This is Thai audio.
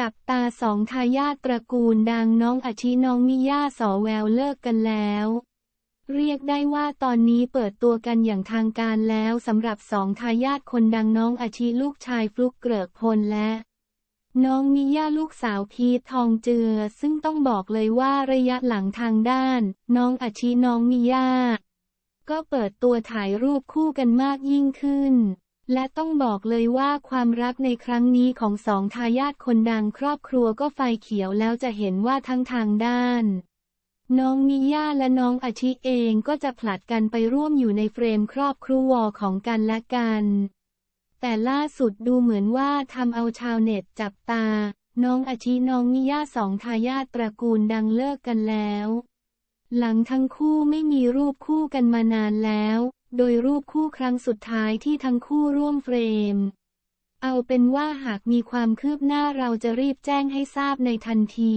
จับตาสองทายาทตระกูลดังน้องอาชิน้องมิย่าสอแววเลิกกันแล้ว เรียกได้ว่าตอนนี้เปิดตัวกันอย่างทางการแล้วสำหรับสองทายาทคนดังน้องอาชิลูกชายฟลุกเกริกพลและ น้องมิย่าลูกสาวพีททองเจือ ซึ่งต้องบอกเลยว่าระยะหลังทางด้าน น้องอาชิน้องมิย่าก็เปิดตัวถ่ายรูปคู่กันมากยิ่งขึ้น และต้องบอกเลยว่าความรักในครั้งนี้ของสองทายาทคนดังครอบครัวก็ไฟเขียวแล้วจะเห็นว่าทั้งทางด้าน น้องมิย่าและน้องอาชิเองก็จะผลัดกันไปร่วมอยู่ในเฟรมครอบครัวของกันและกัน แต่ล่าสุดดูเหมือนว่าทำเอาชาวเน็ตจับตา น้องอาชิน้องมิย่าสองทายาทตระกูลดังเลิกกันแล้ว หลังทั้งคู่ไม่มีรูปคู่กันมานานแล้ว โดยรูปคู่ครั้งสุดท้ายที่ทั้งคู่ร่วมเฟรม เอาเป็นว่าหากมีความคืบหน้าเราจะรีบแจ้งให้ทราบในทันที